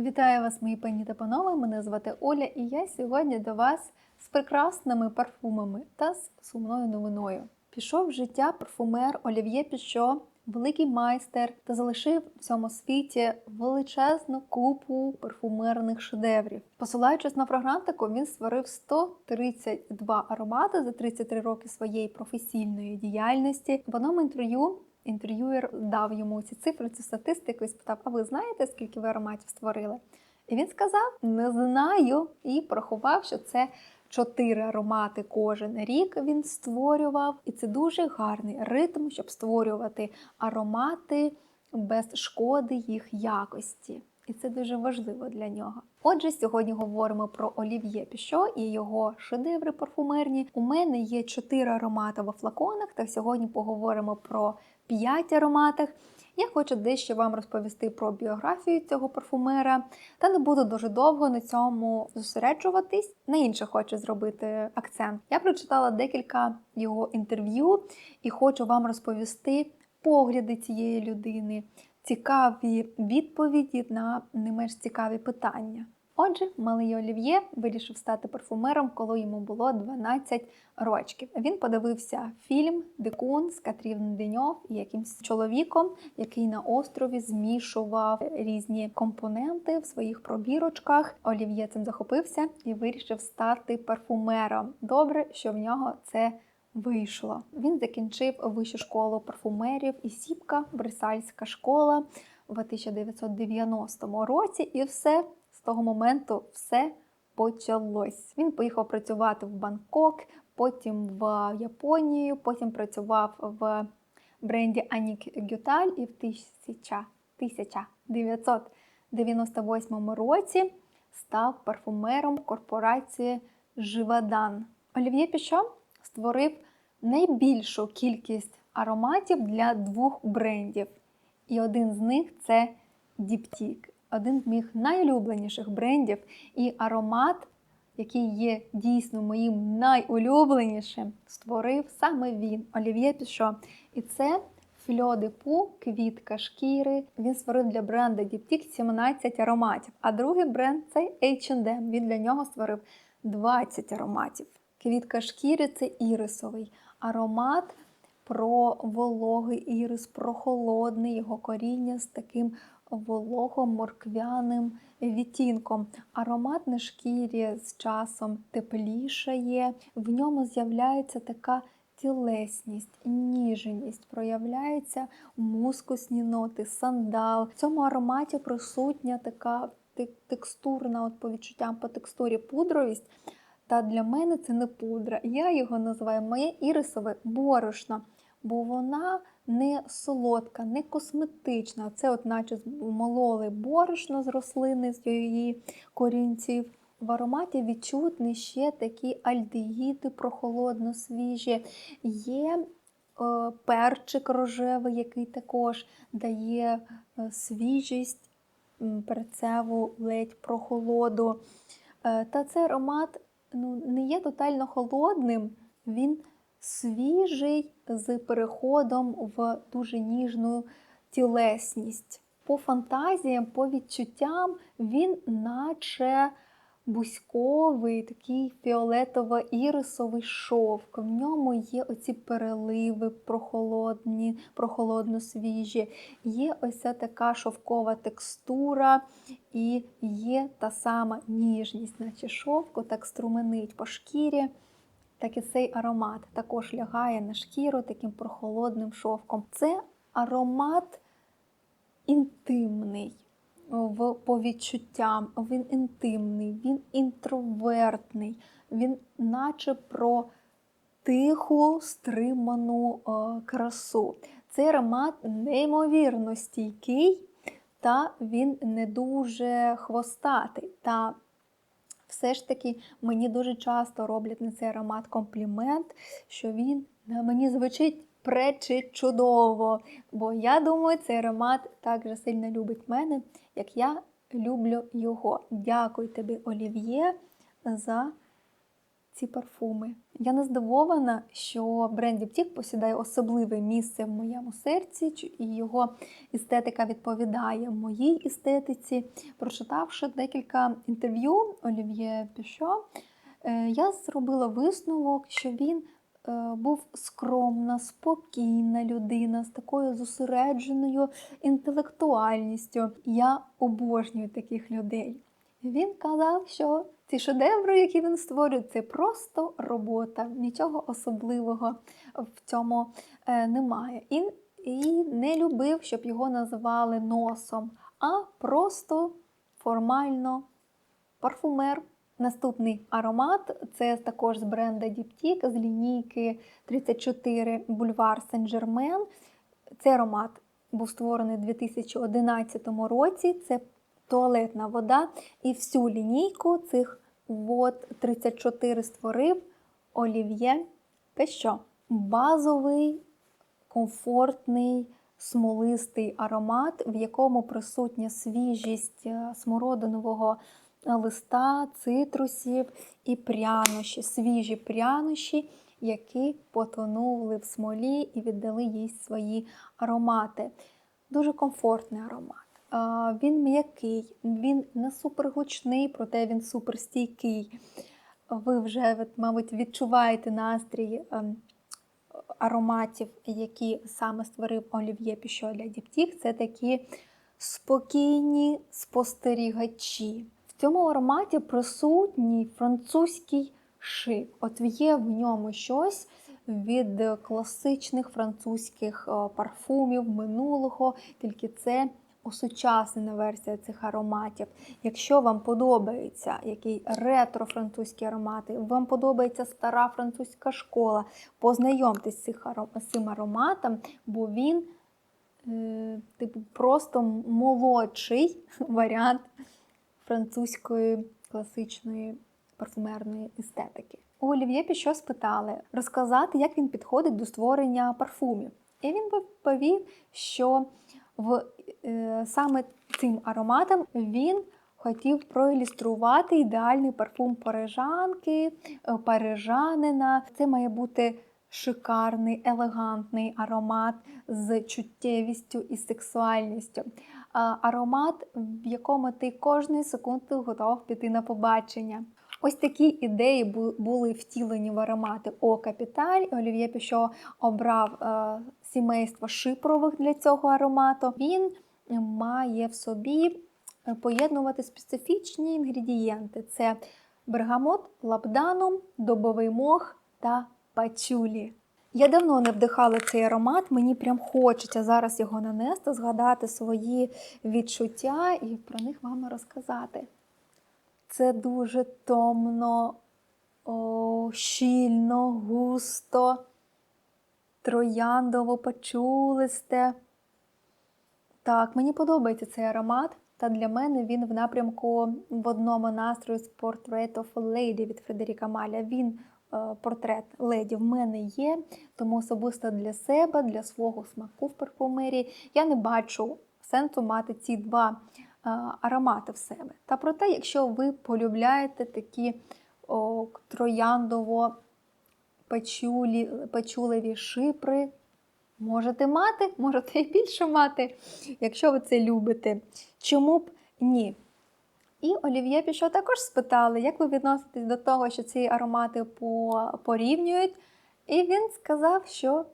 Вітаю вас, мої пані та панове. Мене звати Оля, і я сьогодні до вас з прекрасними парфумами та з сумною новиною. Пішов в життя парфумер Олів'є Пішо, великий майстер, та залишив в цьому світі величезну купу парфумерних шедеврів. Посилаючись на фрагрантику, він створив 132 аромати за 33 роки своєї професійної діяльності. В одному інтерв'ю інтерв'юєр дав йому ці цифри, цю статистику і спитав: А ви знаєте, скільки ви ароматів створили? І він сказав: Не знаю. І порахував, що це чотири аромати кожен рік він створював. І це дуже гарний ритм, щоб створювати аромати без шкоди їх якості. І це дуже важливо для нього. Отже, сьогодні говоримо про Олів'є Пішо і його шедеври парфумерні. У мене є чотири аромати во флаконах, та сьогодні поговоримо про п'ять ароматах. Я хочу дещо вам розповісти про біографію цього парфумера, та не буду дуже довго на цьому зосереджуватись. На інше хочу зробити акцент. Я прочитала декілька його інтерв'ю і хочу вам розповісти погляди цієї людини, цікаві відповіді на не менш цікаві питання. Отже, малий Олів'є вирішив стати парфумером, коли йому було 12 років. Він подивився фільм Дикун з Катрін Деньов і якимсь чоловіком, який на острові змішував різні компоненти в своїх пробірочках. Олів'є цим захопився і вирішив стати парфумером. Добре, що в нього це вийшло. Він закінчив вищу школу парфумерів і Сіпка, Брюссельська школа в 1990 році, і все з того моменту все почалось. Він поїхав працювати в Бангкок, потім в Японію, потім працював в бренді Анік Гюталь і в 1998 році став парфумером корпорації Живадан. Олів'є Пішо створив найбільшу кількість ароматів для двох брендів. І один з них це Діптік один з моїх найулюбленіших брендів і аромат, який є дійсно моїм найулюбленішим, створив саме він, Олів'є Пішо. І це Фльо Пу, квітка шкіри. Він створив для бренду Diptyque 17 ароматів. А другий бренд це H&M. Він для нього створив 20 ароматів. Квітка шкіри це ірисовий аромат про вологий ірис, про холодний його коріння з таким волого-морквяним відтінком. Аромат на шкірі з часом теплішає, в ньому з'являється така тілесність, ніжність, проявляються мускусні ноти, сандал. В цьому ароматі присутня така текстурна, от по відчуттям по текстурі пудровість. Та для мене це не пудра. Я його називаю моє ірисове борошно, бо вона не солодка, не косметична. Це, от наче мололи борошно з рослини, з її корінців. В ароматі відчутні ще такі альдегіди прохолодно свіжі. Є е, перчик рожевий, який також дає е, свіжість, перцеву ледь прохолоду. Е, та цей аромат ну, не є тотально холодним, він свіжий з переходом в дуже ніжну тілесність. По фантазіям, по відчуттям, він наче бузьковий, такий фіолетово-ірисовий шовк. В ньому є оці переливи прохолодні, прохолодно свіжі, є ось така шовкова текстура і є та сама ніжність, наче шовку, так струменить по шкірі так і цей аромат також лягає на шкіру таким прохолодним шовком. Це аромат інтимний в, по відчуттям, він інтимний, він інтровертний, він наче про тиху, стриману о, красу. Цей аромат неймовірно стійкий, та він не дуже хвостатий. Та все ж таки мені дуже часто роблять на цей аромат комплімент, що він на мені звучить пречить чудово. Бо я думаю, цей аромат так же сильно любить мене, як я люблю його. Дякую тобі, Олів'є, за ці парфуми. Я не здивована, що бренд Діптік посідає особливе місце в моєму серці, і його естетика відповідає моїй естетиці. Прочитавши декілька інтерв'ю Олів'є Пішо, е, я зробила висновок, що він був скромна, спокійна людина з такою зосередженою інтелектуальністю. Я обожнюю таких людей. Він казав, що ці шедеври, які він створює, це просто робота, нічого особливого в цьому е, немає. І, і не любив, щоб його називали носом, а просто формально парфумер. Наступний аромат це також з бренда Diptyque з лінійки 34 Бульвар Сен-Жермен. Цей аромат був створений у 2011 році. Це туалетна вода. І всю лінійку цих вод 34 створив Олів'є Пещо. Базовий, комфортний, смолистий аромат, в якому присутня свіжість е, смородинового листа, цитрусів і прянощі, свіжі прянощі, які потонули в смолі і віддали їй свої аромати. Дуже комфортний аромат. Він м'який, він не супергучний, проте він суперстійкий. Ви вже, мабуть, відчуваєте настрій ем, ароматів, які саме створив Олів'є Пішо для Діптік. Це такі спокійні спостерігачі. В цьому ароматі присутній французький шик. От є в ньому щось від класичних французьких е, парфумів минулого, тільки це осучаснена версія цих ароматів. Якщо вам подобається який ретро-французькі аромати, вам подобається стара французька школа, познайомтесь з цим ароматом, бо він е, типу, просто молодший варіант французької класичної парфумерної естетики. У Олів'є Пішо спитали розказати, як він підходить до створення парфумів. І він відповів, що в, е, саме цим ароматом він хотів проілюструвати ідеальний парфум парижанки, е, парижанина. Це має бути шикарний, елегантний аромат з чуттєвістю і сексуальністю. А, Аромат, в якому ти кожної секунди готов піти на побачення. Ось такі ідеї були втілені в аромати О Капіталь. Олів'є Пішо обрав е, сімейство шипрових для цього аромату. Він має в собі е, поєднувати специфічні інгредієнти: це бергамот, лабданум, добовий мох та пачулі. Я давно не вдихала цей аромат, мені прям хочеться зараз його нанести, згадати свої відчуття і про них вам розказати. Це дуже томно, о, щільно, густо, трояндово почулисте. Так, мені подобається цей аромат, та для мене він в напрямку в одному настрою з Portrait of a Lady від Фредеріка Маля. Він портрет леді в мене є, тому особисто для себе, для свого смаку в парфумерії я не бачу сенсу мати ці два е, аромати в себе. Та проте, якщо ви полюбляєте такі о, трояндово печулі, печулеві шипри, можете мати, можете і більше мати, якщо ви це любите. Чому б ні? І Олів'є Пішо також спитали, як ви відноситесь до того, що ці аромати порівнюють. І він сказав, що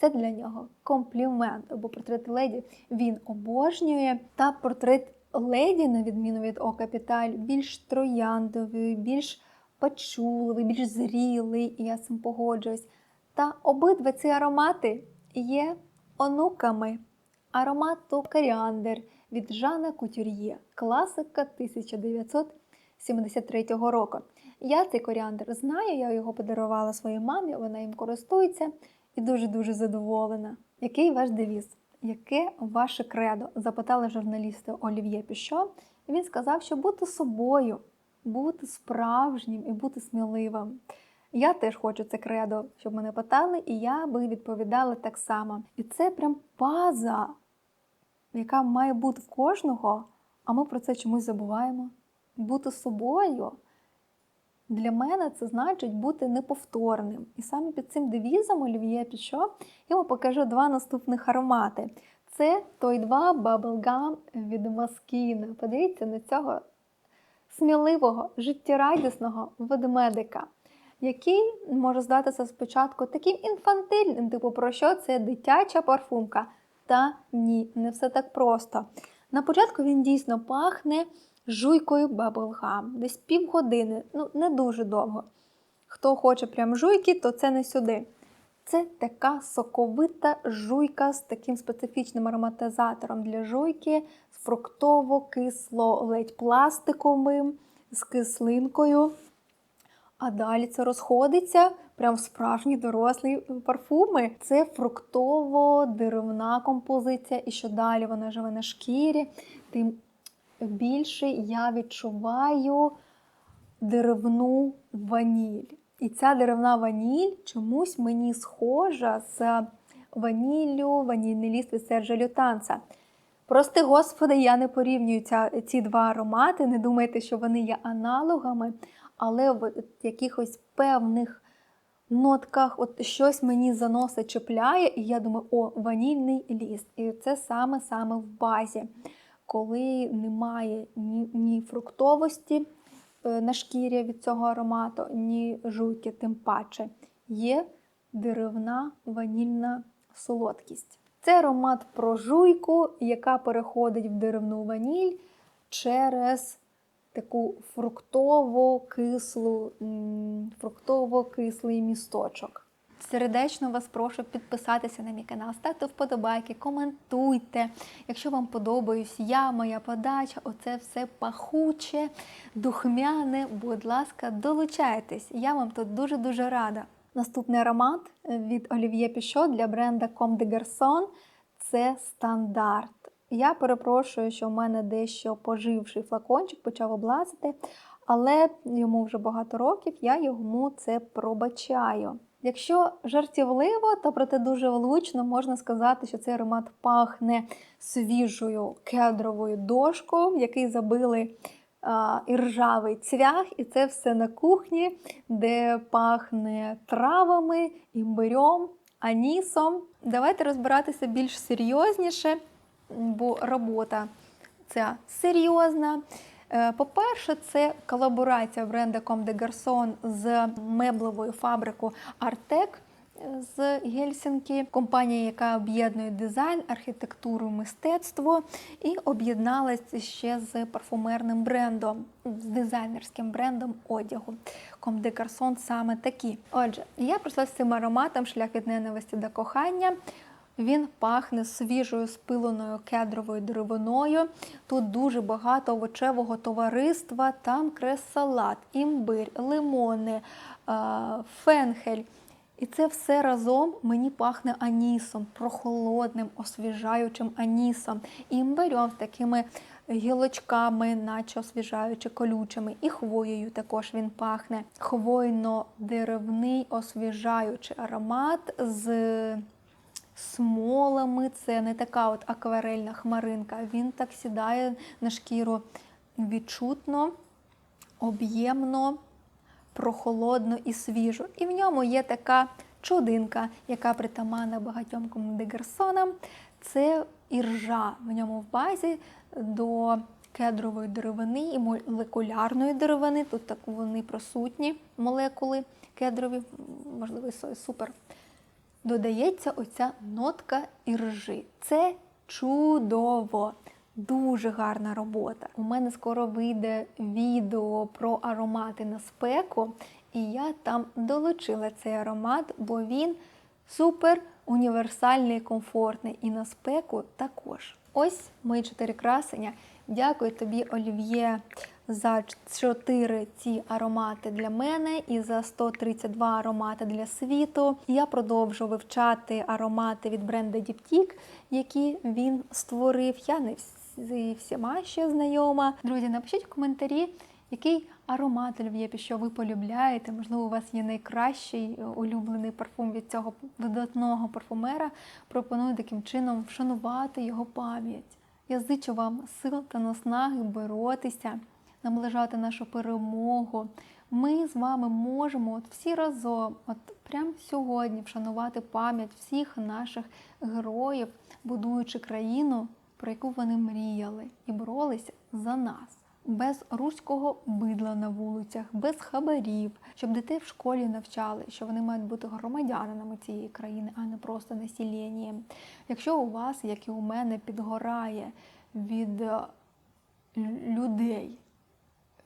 це для нього комплімент, бо портрет леді він обожнює. Та портрет леді, на відміну від О Капіталь, більш трояндовий, більш пачуливий, більш зрілий, і я з цим погоджуюсь. Та обидва ці аромати є онуками аромату коріандр від Жана Кутюр'є, класика 1973 року. Я цей коріандр знаю, я його подарувала своїй мамі, вона їм користується і дуже-дуже задоволена. Який ваш девіз? Яке ваше кредо? запитали журналісти Олів'є Пішо. Він сказав, що бути собою, бути справжнім і бути сміливим. Я теж хочу це кредо, щоб мене питали, і я би відповідала так само. І це прям база, яка має бути в кожного, а ми про це чомусь забуваємо. Бути собою Для мене це значить бути неповторним. І саме під цим девізом Олів'є Пішо я вам покажу два наступних аромати. Це той 2 Bubblegum від Маскіна. Подивіться на цього сміливого, життєрадісного ведмедика, який може здатися спочатку таким інфантильним, типу, про що це дитяча парфумка. Та ні, не все так просто. На початку він дійсно пахне жуйкою Bubblegum. Десь півгодини, ну не дуже довго. Хто хоче прям жуйки, то це не сюди. Це така соковита жуйка з таким специфічним ароматизатором для жуйки, з фруктово-кисло, ледь пластиковим, з кислинкою. А далі це розходиться прям справжні дорослі парфуми. Це фруктово-деревна композиція, і що далі вона живе на шкірі, тим більше я відчуваю деревну ваніль. І ця деревна ваніль чомусь мені схожа з ваніллю, ванільний ліст від Сержа Лютанца. Прости, Господи, я не порівнюю ця, ці два аромати, не думайте, що вони є аналогами, але в якихось певних нотках от щось мені заносить, чіпляє, і я думаю, о, ванільний ліст. І це саме-саме в базі, коли немає ні, ні фруктовості е, на шкірі від цього аромату, ні жуйки, тим паче. Є деревна ванільна солодкість. Це аромат про жуйку, яка переходить в деревну ваніль через таку фруктово-кислу, фруктово-кислий місточок. Сердечно вас прошу підписатися на мій канал, ставте вподобайки, коментуйте. Якщо вам подобаюсь я, моя подача, оце все пахуче, духмяне, будь ласка, долучайтесь. Я вам тут дуже-дуже рада. Наступний аромат від Олів'є Пішо для бренда Comme des Garçons – це стандарт. Я перепрошую, що в мене дещо поживший флакончик почав облазити, але йому вже багато років, я йому це пробачаю. Якщо жартівливо, то проте дуже влучно можна сказати, що цей аромат пахне свіжою кедровою дошкою, в який забили а, іржавий цвях, і це все на кухні, де пахне травами, імбирем, анісом. Давайте розбиратися більш серйозніше, бо робота ця серйозна. Е, По-перше, це колаборація бренда Comme des Garçons з меблевою фабрикою Artec з Гельсінкі, компанія, яка об'єднує дизайн, архітектуру, мистецтво, і об'єдналася ще з парфумерним брендом, з дизайнерським брендом одягу. Comme des Garçons саме такі. Отже, я пройшла з цим ароматом шлях від ненависті до кохання. Він пахне свіжою спиленою кедровою деревиною. Тут дуже багато овочевого товариства, там крес-салат, імбир, лимони, фенхель. І це все разом мені пахне анісом, прохолодним, освіжаючим анісом, і імбирем з такими гілочками, наче освіжаючи колючими, і хвоєю також він пахне. Хвойно-деревний освіжаючий аромат з смолами. Це не така от акварельна хмаринка. Він так сідає на шкіру відчутно, об'ємно, прохолодно і свіжо. І в ньому є така чудинка, яка притаманна багатьом комдегерсонам. Це іржа в ньому в базі до кедрової деревини і молекулярної деревини. Тут так вони присутні молекули кедрові, можливо, супер додається оця нотка іржи. Це чудово! Дуже гарна робота. У мене скоро вийде відео про аромати на спеку, і я там долучила цей аромат, бо він супер універсальний комфортний. І на спеку також. Ось мої чотири красення. Дякую тобі, Олів'є, за 4 ці аромати для мене і за 132 аромати для світу. Я продовжу вивчати аромати від бренду Diptyque, які він створив. Я не зі всіма ще знайома. Друзі, напишіть в коментарі, який аромат Олів'є, що ви полюбляєте. Можливо, у вас є найкращий улюблений парфум від цього видатного парфумера. Пропоную таким чином вшанувати його пам'ять. Я зичу вам сил та наснаги боротися, наближати нашу перемогу, ми з вами можемо от всі разом, от прямо сьогодні, вшанувати пам'ять всіх наших героїв, будуючи країну, про яку вони мріяли і боролися за нас. Без руського бидла на вулицях, без хабарів, щоб дітей в школі навчали, що вони мають бути громадянами цієї країни, а не просто населенням. Якщо у вас, як і у мене, підгорає від е, людей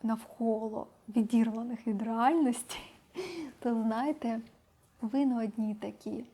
навколо відірваних від реальності, то знайте, ви не одні такі.